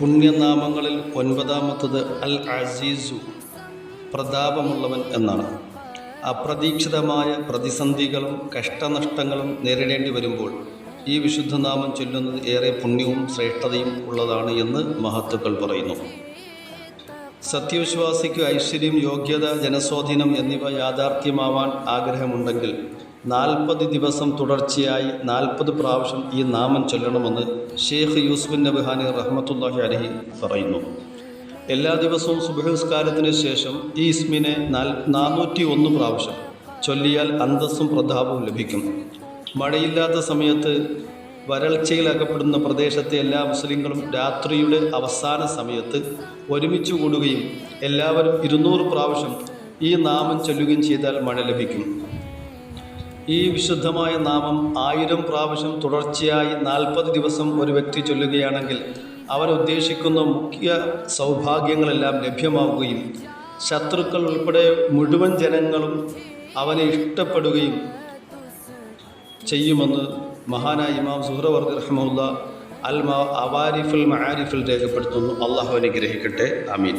പുണ്യനാമങ്ങളിൽ ഒൻപതാമത്തത് അൽ അസീസു പ്രതാപമുള്ളവൻ എന്നാണ്. അപ്രതീക്ഷിതമായ പ്രതിസന്ധികളും കഷ്ടനഷ്ടങ്ങളും നേരിടേണ്ടി വരുമ്പോൾ ഈ വിശുദ്ധനാമം ചൊല്ലുന്നത് ഏറെ പുണ്യവും ശ്രേഷ്ഠതയും ഉള്ളതാണ് എന്ന് മഹത്തുക്കൾ പറയുന്നു. സത്യവിശ്വാസിക്ക് ഐശ്വര്യം യോഗ്യത ജനസ്വാധീനം എന്നിവ യാഥാർത്ഥ്യമാവാൻ ആഗ്രഹമുണ്ടെങ്കിൽ നാൽപ്പത് ദിവസം തുടർച്ചയായി നാൽപ്പത് പ്രാവശ്യം ഈ നാമം ചൊല്ലണമെന്ന് ഷെയ്ഖ് യൂസുഫ് നബിഹാനി റഹ്മത്തുല്ലാഹി അലഹി പറയുന്നു. എല്ലാ ദിവസവും സുബഹസ്കാരത്തിന് ശേഷം ഈ ഇസ്മിനെ നാൽ നാനൂറ്റി ഒന്ന് പ്രാവശ്യം ചൊല്ലിയാൽ അന്തസ്സും പ്രതാപവും ലഭിക്കും. മഴയില്ലാത്ത സമയത്ത് വരൾച്ചയിൽ അകപ്പെടുന്ന പ്രദേശത്തെ എല്ലാ മുസ്ലിങ്ങളും രാത്രിയുടെ അവസാന സമയത്ത് ഒരുമിച്ച് കൂടുകയും എല്ലാവരും ഇരുന്നൂറ് പ്രാവശ്യം ഈ നാമം ചൊല്ലുകയും ചെയ്താൽ മഴ ലഭിക്കും. ഈ വിശുദ്ധമായ നാമം ആയിരം പ്രാവശ്യം തുടർച്ചയായി നാൽപ്പത് ദിവസം ഒരു വ്യക്തി ചൊല്ലുകയാണെങ്കിൽ അവൻ ഉദ്ദേശിക്കുന്ന മുഖ്യ സൗഭാഗ്യങ്ങളെല്ലാം ലഭ്യമാവുകയും ശത്രുക്കൾ ഉൾപ്പെടെ മുഴുവൻ ജനങ്ങളും അവനെ ഇഷ്ടപ്പെടുകയും ചെയ്യുമെന്ന് മഹാനായ ഇമാം സുഹ്രവർദ്ദി റഹ്മുല്ല അൽ അവാരിഫുൽ മഹാരിഫിൽ രേഖപ്പെടുത്തുന്നു. അള്ളാഹു അനുഗ്രഹിക്കട്ടെ. അമീൻ